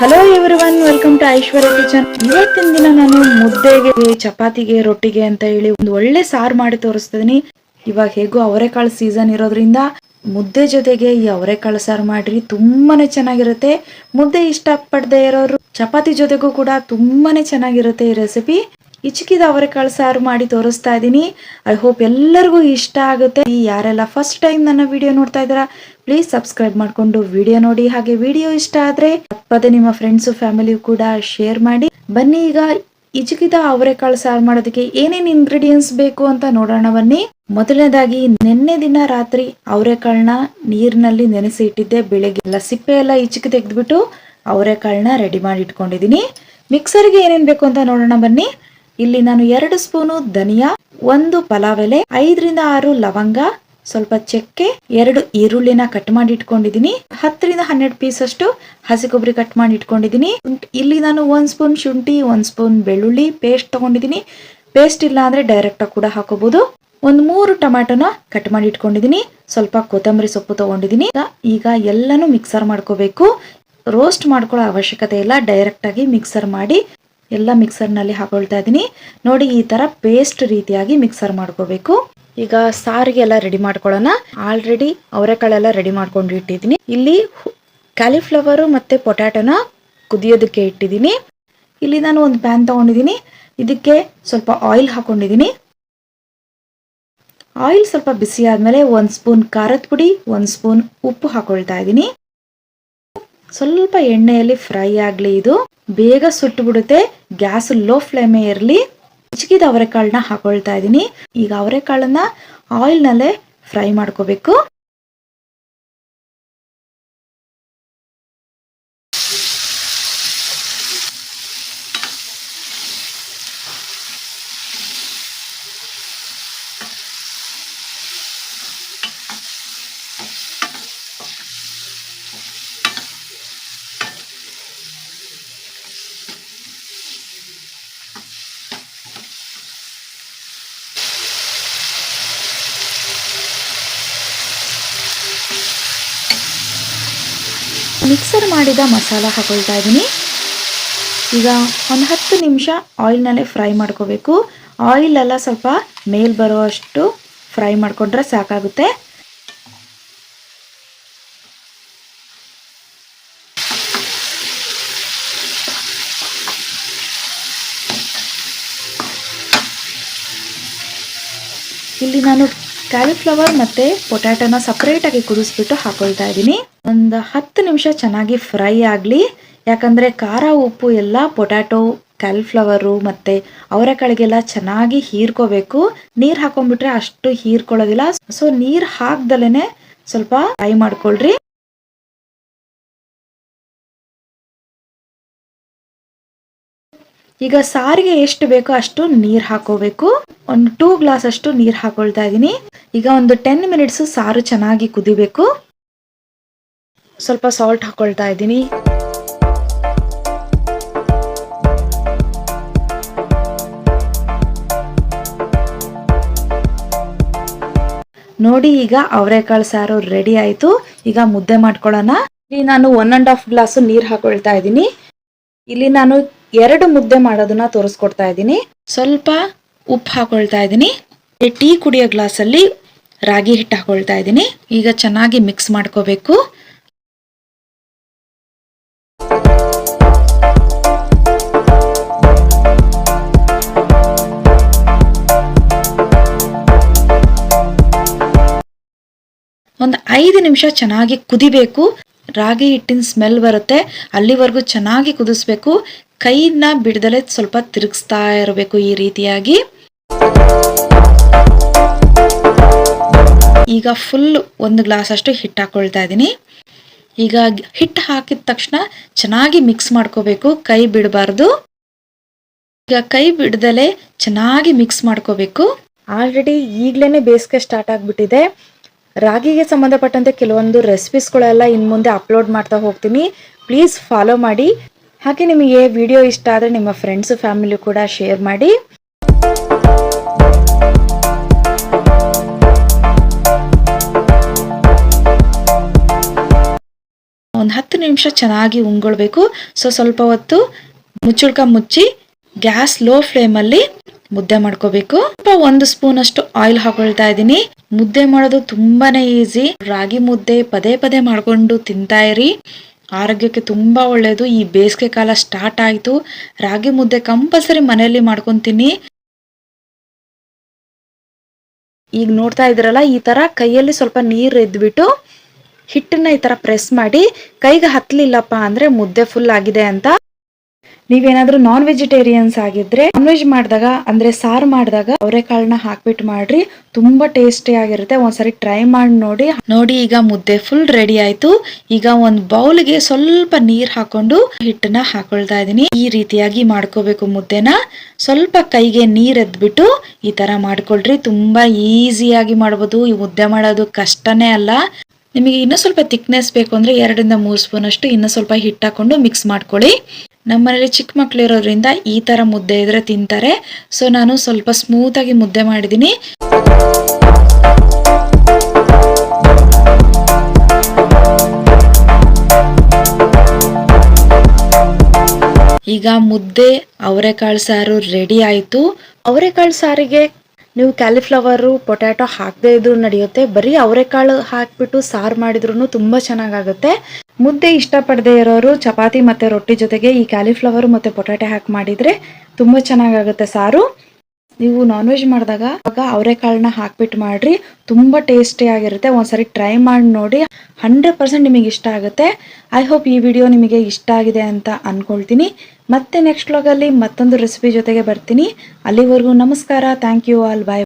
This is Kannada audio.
Hello everyone welcome to Aishwarya kitchen ಇವತ್ತಿನ ದಿನ ನಾನು ಮುದ್ದೆಗೆ, ಚಪಾತಿಗೆ, ರೊಟ್ಟಿಗೆ ಅಂತ ಹೇಳಿ ಒಂದು ಒಳ್ಳೆ ಸಾರು ಮಾಡಿ ತೋರಿಸ್ತಿದೀನಿ. ಇವಾಗ ಹೇಗೂ ಅವರೆಕಾಳು ಸೀಸನ್ ಇರೋದ್ರಿಂದ ಮುದ್ದೆ ಜೊತೆಗೆ ಈ ಅವರೆಕಾಳು ಸಾರು ಮಾಡ್ರಿ, ತುಂಬಾನೇ ಚೆನ್ನಾಗಿರುತ್ತೆ. ಮುದ್ದೆ ಇಷ್ಟಪಡದೆ ಇರೋರು, ಚಪಾತಿ ಜೊತೆಗೂ ಕೂಡ ತುಂಬಾನೇ ಚೆನ್ನಾಗಿರುತ್ತೆ ಈ ರೆಸಿಪಿ ಇಚ್ಕಿದ ಅವರೆಕಾಳು ಸಾರು ಮಾಡಿ ತೋರಿಸ್ತಾ ಇದ್ದೀನಿ ಐ ಹೋಪ್ ಎಲ್ಲರಿಗೂ ಇಷ್ಟ ಆಗುತ್ತೆ. ಯಾರೆಲ್ಲ ಫಸ್ಟ್ ಟೈಮ್ ನನ್ನ ವಿಡಿಯೋ ನೋಡ್ತಾ ಇದ್ದೀರಾ ಪ್ಲೀಸ್ ಸಬ್ಸ್ಕ್ರೈಬ್ ಮಾಡ್ಕೊಂಡು ವಿಡಿಯೋ ನೋಡಿ. ಹಾಗೆ ವಿಡಿಯೋ ಇಷ್ಟ ಆದ್ರೆ ತಪ್ಪದೆ ನಿಮ್ಮ ಫ್ರೆಂಡ್ಸ್ ಫ್ಯಾಮಿಲಿ ಕೂಡ ಶೇರ್ ಮಾಡಿ. ಬನ್ನಿ ಈಗ ಇಜುಕಿದ ಅವರೆಕಾಳು ಸಾರು ಮಾಡೋದಕ್ಕೆ ಏನೇನ್ ಇಂಗ್ರೀಡಿಯೆಂಟ್ಸ್ ಬೇಕು ಅಂತ ನೋಡೋಣ ಬನ್ನಿ. ಮೊದಲನೇದಾಗಿ ನಿನ್ನೆ ದಿನ ರಾತ್ರಿ ಅವರೆಕಾಳನ್ನ ನೀರಿನಲ್ಲಿ ನೆನೆಸಿ ಇಟ್ಟಿದ್ದೆ. ಬೆಳಗ್ಗೆ ಎಲ್ಲ ಸಿಪ್ಪೆ ಎಲ್ಲ ಇಚುಕಿ ತೆಗೆದ್ಬಿಟ್ಟು ಅವರೆಕಾಳನ್ನ ರೆಡಿ ಮಾಡಿ ಇಟ್ಕೊಂಡಿದೀನಿ ಮಿಕ್ಸರ್ಗೆ ಏನೇನ್ ಬೇಕು ಅಂತ ನೋಡೋಣ ಬನ್ನಿ. ಇಲ್ಲಿ ನಾನು ಎರಡು ಸ್ಪೂನು ಧನಿಯಾ, ಒಂದು ಪಲಾವ್ ಎಲೆ, ಐದರಿಂದ ಆರು ಲವಂಗ ಸ್ವಲ್ಪ ಚಕ್ಕೆ, ಎರಡು ಈರುಳ್ಳಿನ ಕಟ್ ಮಾಡಿ ಇಟ್ಕೊಂಡಿದೀನಿ ಹತ್ತರಿಂದ ಹನ್ನೆರಡು ಪೀಸ್ ಅಷ್ಟು ಹಸಿ ಕೊಬ್ಬರಿ ಕಟ್ ಮಾಡಿ ಇಟ್ಕೊಂಡಿದೀನಿ ಇಲ್ಲಿ ನಾನು ಒಂದ್ ಸ್ಪೂನ್ ಶುಂಠಿ ಒಂದ್ ಸ್ಪೂನ್ ಬೆಳ್ಳುಳ್ಳಿ ಪೇಸ್ಟ್ ತಗೊಂಡಿದೀನಿ ಪೇಸ್ಟ್ ಇಲ್ಲ ಅಂದ್ರೆ ಡೈರೆಕ್ಟ್ ಕೂಡ ಹಾಕೋಬಹುದು ಒಂದ್ ಮೂರು ಟೊಮ್ಯಾಟೊನ ಕಟ್ ಮಾಡಿ ಇಟ್ಕೊಂಡಿದೀನಿ ಸ್ವಲ್ಪ ಕೊತ್ತಂಬರಿ ಸೊಪ್ಪು ತಗೊಂಡಿದೀನಿ ಈಗ ಎಲ್ಲಾನು ಮಿಕ್ಸರ್ ಮಾಡ್ಕೋಬೇಕು. ರೋಸ್ಟ್ ಮಾಡ್ಕೊಳ್ಳೋ ಅವಶ್ಯಕತೆ ಇಲ್ಲ. ಡೈರೆಕ್ಟ್ ಆಗಿ ಮಿಕ್ಸರ್ ಮಾಡಿ ಎಲ್ಲ ಮಿಕ್ಸರ್ನಲ್ಲಿ ಹಾಕೊಳ್ತಾ ಇದ್ದೀನಿ. ನೋಡಿ ಈ ತರ ಪೇಸ್ಟ್ ರೀತಿಯಾಗಿ ಮಿಕ್ಸರ್ ಮಾಡ್ಕೋಬೇಕು. ಈಗ ಸಾರಿಗೆ ಎಲ್ಲ ರೆಡಿ ಮಾಡ್ಕೊಳ್ಳೋಣ. ಆಲ್ರೆಡಿ ಅವರೆಕಾಳೆಲ್ಲ ರೆಡಿ ಮಾಡ್ಕೊಂಡು ಇಟ್ಟಿದ್ದೀನಿ. ಇಲ್ಲಿ ಕ್ಯಾಲಿಫ್ಲವರು ಮತ್ತೆ ಪೊಟ್ಯಾಟೋನ ಕುದಿಯೋದಕ್ಕೆ ಇಟ್ಟಿದ್ದೀನಿ. ಇಲ್ಲಿ ನಾನು ಒಂದು ಪ್ಯಾನ್ ತಗೊಂಡಿದ್ದೀನಿ. ಇದಕ್ಕೆ ಸ್ವಲ್ಪ ಆಯಿಲ್ ಹಾಕೊಂಡಿದ್ದೀನಿ. ಆಯಿಲ್ ಸ್ವಲ್ಪ ಬಿಸಿ ಆದಮೇಲೆ ಒಂದು ಸ್ಪೂನ್ ಖಾರದ ಪುಡಿ, ಒಂದು ಸ್ಪೂನ್ ಉಪ್ಪು ಹಾಕೊಳ್ತಾ ಇದ್ದೀನಿ. ಸ್ವಲ್ಪ ಎಣ್ಣೆಯಲ್ಲಿ ಫ್ರೈ ಆಗ್ಲಿ ಇದು. ಬೇಗ ಸುಟ್ಟು ಬಿಡುತ್ತೆ ಗ್ಯಾಸ್ ಲೋ ಫ್ಲೇಮೇ ಇರಲಿ. ಚಿಕ್ಕಿದ ಅವರೆಕಾಳನ್ನ ಹಾಕೊಳ್ತಾ ಇದ್ದೀನಿ. ಈಗ ಅವರೆಕಾಳನ್ನ ಆಯಿಲ್ ನಲ್ಲೇ ಫ್ರೈ ಮಾಡ್ಕೋಬೇಕು. ಮಿಕ್ಸರ್ ಮಾಡಿದ ಮಸಾಲ ಹಾಕೊಳ್ತಾ ಇದ್ದೀನಿ. ಈಗ ಒಂದು ಹತ್ತು ನಿಮಿಷ ಆಯಿಲ್ನಲ್ಲೇ ಫ್ರೈ ಮಾಡ್ಕೋಬೇಕು. ಆಯಿಲ್ ಎಲ್ಲ ಸ್ವಲ್ಪ ಮೇಲ್ ಬರೋ ಅಷ್ಟು ಫ್ರೈ ಮಾಡಿಕೊಂಡ್ರೆ ಸಾಕಾಗುತ್ತೆ. ಇಲ್ಲಿ ನಾನು ಕ್ಯಾಲಿಫ್ಲವರ್ ಮತ್ತು ಪೊಟ್ಯಾಟೋನ ಸಪ್ರೇಟಾಗಿ ಕುದಿಸ್ಬಿಟ್ಟು ಹಾಕೊಳ್ತಾ ಇದ್ದೀನಿ. ಒಂದು ಹತ್ತು ನಿಮಿಷ ಚೆನ್ನಾಗಿ ಫ್ರೈ ಆಗಲಿ. ಯಾಕಂದ್ರೆ ಖಾರ, ಉಪ್ಪು ಎಲ್ಲ ಪೊಟ್ಯಾಟೊ ಕ್ಯಾಲಿಫ್ಲವರು ಮತ್ತೆ ಅವರೆಕಾಳಿಗೆಲ್ಲ ಚೆನ್ನಾಗಿ ಹೀರ್ಕೋಬೇಕು. ನೀರು ಹಾಕೊಂಡ್ಬಿಟ್ರೆ ಅಷ್ಟು ಹೀರ್ಕೊಳ್ಳೋದಿಲ್ಲ. ಸೊ ನೀರು ಹಾಕ್ದಲೇ ಸ್ವಲ್ಪ ಫ್ರೈ ಮಾಡ್ಕೊಳ್ರಿ. ಈಗ ಸಾರಿಗೆ ಎಷ್ಟು ಬೇಕೋ ಅಷ್ಟು ನೀರು ಹಾಕೋಬೇಕು. ಒಂದು ಟೂ ಗ್ಲಾಸ್ ಅಷ್ಟು ನೀರು ಹಾಕೊಳ್ತಾ ಇದ್ದೀನಿ ಈಗ ಒಂದು ಟೆನ್ ಮಿನಿಟ್ಸ್ ಸಾರು ಚೆನ್ನಾಗಿ ಕುದಿಬೇಕು. ಸ್ವಲ್ಪ ಸಾಲ್ಟ್ ಹಾಕೊಳ್ತಾ ಇದ್ದೀನಿ. ನೋಡಿ ಈಗ ಅವರೆಕಾಳು ಸಾರು ರೆಡಿ ಆಯ್ತು. ಈಗ ಮುದ್ದೆ ಮಾಡ್ಕೊಳ್ಳೋಣ. ಇಲ್ಲಿ ನಾನು ಒನ್ ಅಂಡ್ ಹಾಫ್ ಗ್ಲಾಸ್ ನೀರ್ ಹಾಕೊಳ್ತಾ ಇದ್ದೀನಿ. ಇಲ್ಲಿ ನಾನು ಎರಡು ಮುದ್ದೆ ಮಾಡೋದನ್ನ ತೋರಿಸ್ಕೊಡ್ತಾ ಇದ್ದೀನಿ. ಸ್ವಲ್ಪ ಉಪ್ಪು ಹಾಕೊಳ್ತಾ ಇದ್ದೀನಿ. ಟೀ ಕುಡಿಯೋ ಗ್ಲಾಸಲ್ಲಿ ರಾಗಿ ಹಿಟ್ಟು ಹಾಕೊಳ್ತಾ ಇದ್ದೀನಿ. ಈಗ ಚೆನ್ನಾಗಿ ಮಿಕ್ಸ್ ಮಾಡ್ಕೋಬೇಕು. ನಿಮಿಷ ಚೆನ್ನಾಗಿ ಕುದಿಬೇಕು. ರಾಗಿ ಹಿಟ್ಟಿನ ಸ್ಮೆಲ್ ಬರುತ್ತೆ. ಅಲ್ಲಿವರೆಗೂ ಚೆನ್ನಾಗಿ ಕುದಿಸ್ಬೇಕು. ಕೈನ ಬಿಡದಲೆ ಸ್ವಲ್ಪ ತಿರುಗಿಸ್ತಾ ಇರಬೇಕು ಈ ರೀತಿಯಾಗಿ. ಈಗ ಫುಲ್ ಒಂದು ಗ್ಲಾಸ್ ಅಷ್ಟು ಹಿಟ್ಟು ಹಾಕೊಳ್ತಾ ಇದ್ದೀನಿ. ಈಗ ಹಿಟ್ಟು ಹಾಕಿದ ತಕ್ಷಣ ಚೆನ್ನಾಗಿ ಮಿಕ್ಸ್ ಮಾಡ್ಕೋಬೇಕು. ಕೈ ಬಿಡಬಾರ್ದು. ಈಗ ಕೈ ಬಿಡದಲೆ ಚೆನ್ನಾಗಿ ಮಿಕ್ಸ್ ಮಾಡ್ಕೋಬೇಕು. ಆಲ್ರೆಡಿ ಈಗಲೇ ಬೇಸಿಗೆ ಸ್ಟಾರ್ಟ್ ಆಗ್ಬಿಟ್ಟಿದೆ. ರಾಗಿಗೆ ಸಂಬಂಧಪಟ್ಟಂತೆ ಕೆಲವೊಂದು ರೆಸಿಪೀಸ್ಗಳೆಲ್ಲ ಇನ್ನು ಮುಂದೆ ಅಪ್ಲೋಡ್ ಮಾಡ್ತಾ ಹೋಗ್ತೀನಿ. ಪ್ಲೀಸ್ ಫಾಲೋ ಮಾಡಿ. ಹಾಗೆ ನಿಮಗೆ ವಿಡಿಯೋ ಇಷ್ಟ ಆದರೆ ನಿಮ್ಮ ಫ್ರೆಂಡ್ಸು ಫ್ಯಾಮಿಲಿ ಕೂಡ ಶೇರ್ ಮಾಡಿ. ಒಂದು ಹತ್ತು ನಿಮಿಷ ಚೆನ್ನಾಗಿ ಉಂಗೊಳ್ಬೇಕು. ಸೊ ಸ್ವಲ್ಪ ಹೊತ್ತು ಮುಚ್ಚುಳ್ಕ ಮುಚ್ಚಿ, ಗ್ಯಾಸ್ ಲೋ ಫ್ಲೇಮಲ್ಲಿ ಮುದ್ದೆ ಮಾಡ್ಕೋಬೇಕು. ಒಂದು ಸ್ಪೂನ್ ಅಷ್ಟು ಆಯಿಲ್ ಹಾಕೊಳ್ತಾ ಇದ್ದೀನಿ. ಮುದ್ದೆ ಮಾಡೋದು ತುಂಬಾನೇ ಈಸಿ ರಾಗಿ ಮುದ್ದೆ ಪದೇ ಪದೇ ಮಾಡ್ಕೊಂಡು ತಿಂತಾ ಇರಿ. ಆರೋಗ್ಯಕ್ಕೆ ತುಂಬಾ ಒಳ್ಳೇದು. ಈ ಬೇಸಿಗೆ ಕಾಲ ಸ್ಟಾರ್ಟ್ ಆಯಿತು. ರಾಗಿ ಮುದ್ದೆ ಕಂಪಲ್ಸರಿ ಮನೆಯಲ್ಲಿ ಮಾಡ್ಕೊಂತೀನಿ. ಈಗ ನೋಡ್ತಾ ಇದ್ರಲ್ಲ ಈ ತರ ಕೈಯಲ್ಲಿ ಸ್ವಲ್ಪ ನೀರು ಎದ್ಬಿಟ್ಟು ಹಿಟ್ಟನ್ನ ಈ ತರ ಪ್ರೆಸ್ ಮಾಡಿ, ಕೈಗೆ ಹತ್ಲಿಲ್ಲಪ್ಪ ಅಂದ್ರೆ ಮುದ್ದೆ ಫುಲ್ ಆಗಿದೆ ಅಂತ ನೀವೇನಾದ್ರೂ ನಾನ್ ವೆಜಿಟೇರಿಯನ್ಸ್ ಆಗಿದ್ರೆ ನಾನ್ ವೆಜ್ ಮಾಡಿದಾಗ, ಅಂದ್ರೆ ಸಾರು ಮಾಡಿದಾಗ ಅವರೆಕಾಳನ್ನ ಹಾಕ್ಬಿಟ್ಟು ಮಾಡ್ರಿ. ತುಂಬಾ ಟೇಸ್ಟಿ ಆಗಿರುತ್ತೆ. ಒಂದ್ಸರಿ ಟ್ರೈ ಮಾಡಿ ನೋಡಿ. ನೋಡಿ, ಈಗ ಮುದ್ದೆ ಫುಲ್ ರೆಡಿ ಆಯ್ತು. ಈಗ ಒಂದ್ ಬೌಲ್ಗೆ ಸ್ವಲ್ಪ ನೀರ್ ಹಾಕೊಂಡು ಹಿಟ್ಟನ್ನ ಹಾಕೊಳ್ತಾ ಇದೀನಿ. ಈ ರೀತಿಯಾಗಿ ಮಾಡ್ಕೋಬೇಕು ಮುದ್ದೆನ. ಸ್ವಲ್ಪ ಕೈಗೆ ನೀರ್ ಎದ್ಬಿಟ್ಟು ಈ ತರ ಮಾಡ್ಕೊಳ್ರಿ. ತುಂಬಾ ಈಸಿಯಾಗಿ ಮಾಡ್ಬೋದು. ಈ ಮುದ್ದೆ ಮಾಡೋದು ಕಷ್ಟನೇ ಅಲ್ಲ. ನಿಮಗೆ ಇನ್ನೂ ಸ್ವಲ್ಪ ಥಿಕ್ನೆಸ್ ಬೇಕು ಅಂದ್ರೆ ಎರಡರಿಂದ ಮೂರು ಸ್ಪೂನ್ ಅಷ್ಟು ಇನ್ನೂ ಸ್ವಲ್ಪ ಹಿಟ್ಟು ಹಾಕೊಂಡು ಮಿಕ್ಸ್ ಮಾಡ್ಕೊಳ್ಳಿ. ನಮ್ಮ ಮನೇಲಿ ಚಿಕ್ಕ ಮಕ್ಕಳು ಇರೋದ್ರಿಂದ ಈ ಥರ ಮುದ್ದೆ ಇದ್ರೆ ತಿಂತಾರೆ. ಸೊ ನಾನು ಸ್ವಲ್ಪ ಸ್ಮೂತಾಗಿ ಮುದ್ದೆ ಮಾಡಿದ್ದೀನಿ ಈಗ ಮುದ್ದೆ, ಅವರೆಕಾಳು ಸಾರು ರೆಡಿ ಆಯಿತು. ಅವರೆಕಾಳು ಸಾರಿಗೆ ನೀವು ಕ್ಯಾಲಿಫ್ಲವರು ಪೊಟ್ಯಾಟೊ ಹಾಕದೇ ಇದ್ರೂ ನಡೆಯುತ್ತೆ. ಬರೀ ಅವರೆಕಾಳು ಹಾಕ್ಬಿಟ್ಟು ಸಾರು ಮಾಡಿದ್ರು ತುಂಬಾ ಚೆನ್ನಾಗಾಗುತ್ತೆ. ಮುದ್ದೆ ಇಷ್ಟಪಡದೇ ಇರೋರು ಚಪಾತಿ ಮತ್ತೆ ರೊಟ್ಟಿ ಜೊತೆಗೆ ಈ ಕ್ಯಾಲಿಫ್ಲವರು ಮತ್ತೆ ಪೊಟ್ಯಾಟೊ ಹಾಕಿ ಮಾಡಿದ್ರೆ ತುಂಬಾ ಚೆನ್ನಾಗಾಗುತ್ತೆ ಸಾರು. ನೀವು ನಾನ್ ವೆಜ್ ಮಾಡಿದಾಗ ಆಗ ಅವರೆಕಾಳನ್ನ ಹಾಕ್ಬಿಟ್ಟು ಮಾಡ್ರಿ. ತುಂಬಾ ಟೇಸ್ಟಿ ಆಗಿರುತ್ತೆ. ಒಂದ್ಸರಿ ಟ್ರೈ ಮಾಡಿ ನೋಡಿ. ಹಂಡ್ರೆಡ್ ಪರ್ಸೆಂಟ್ ನಿಮಗೆ ಇಷ್ಟ ಆಗುತ್ತೆ. ಐ ಹೋಪ್ ಈ ವಿಡಿಯೋ ನಿಮಗೆ ಇಷ್ಟ ಆಗಿದೆ ಅಂತ ಅನ್ಕೊಳ್ತೀನಿ. ಮತ್ತೆ ನೆಕ್ಸ್ಟ್ ವ್ಲಾಗಲ್ಲಿ ಮತ್ತೊಂದು ರೆಸಿಪಿ ಜೊತೆಗೆ ಬರ್ತೀನಿ. ಅಲ್ಲಿವರೆಗೂ ನಮಸ್ಕಾರ. Thank you all bye